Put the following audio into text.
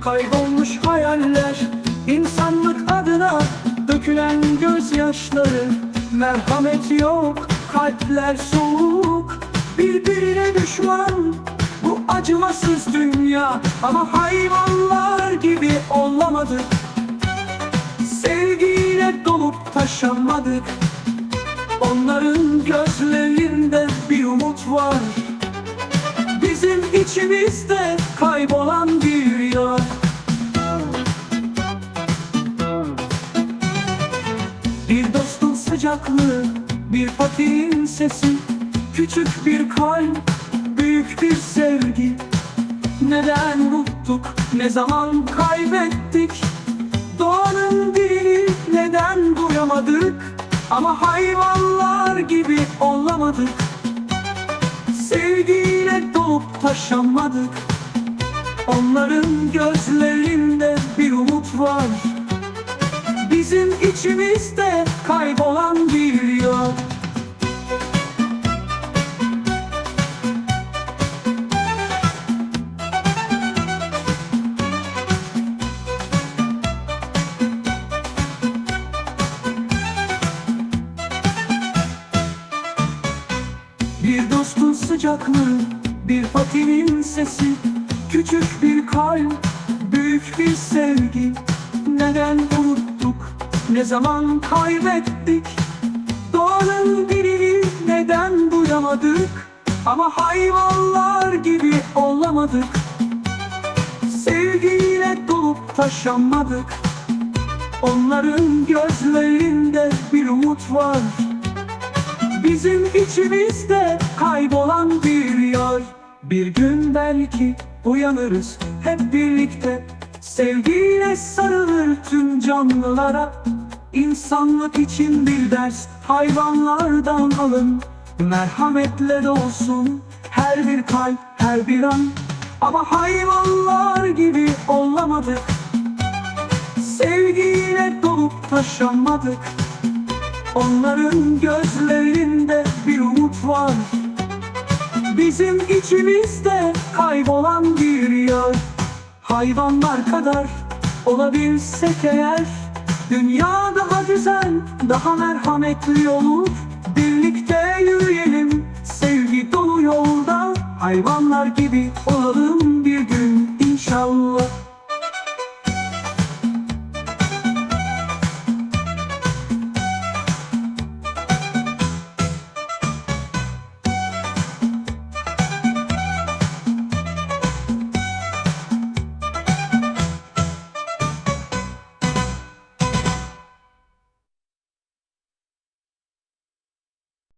Kaybolmuş hayaller insanlık adına Dökülen gözyaşları. Merhamet yok Kalpler soğuk Birbirine düşman. Bu acımasız dünya Ama hayvanlar gibi olamadık. Sevgiyle dolup taşamadık. Onların gözlerinde bir umut var İçimizde kaybolan bir yar Bir dostun sıcaklığı, bir patiğin sesi Küçük bir kalp, büyük bir sevgi. Neden unuttuk, ne zaman kaybettik? Doğanın dilini neden duyamadık Ama hayvanlar gibi olamadık Sevgiyle dolup taşamadık. Onların gözlerinde bir umut var. Bizim içimizde kaybolan bir yol Bir dostun sıcaklığı, bir patinin sesi Küçük bir kalp, büyük bir sevgi. Neden unuttuk, ne zaman kaybettik? Doğanın dilini neden duyamadık Ama hayvanlar gibi olamadık. Sevgiyle dolup taşamadık. Onların gözlerinde bir umut var. Bizim içimizde kaybolan bir yar Bir gün belki uyanırız hep birlikte. Sevgiyle sarılır tüm canlılara. İnsanlık için bir ders hayvanlardan alın. Merhametle dolsun her bir kalp her bir an. Ama hayvanlar gibi olamadık. Sevgiyle dolup taşamadık. Onların gözlerinde bir umut var Bizim içimizde kaybolan bir yar Hayvanlar kadar olabilsek eğer Dünya daha güzel, daha merhametli olur. Birlikte yürüyelim sevgi dolu yolda. Hayvanlar gibi olalım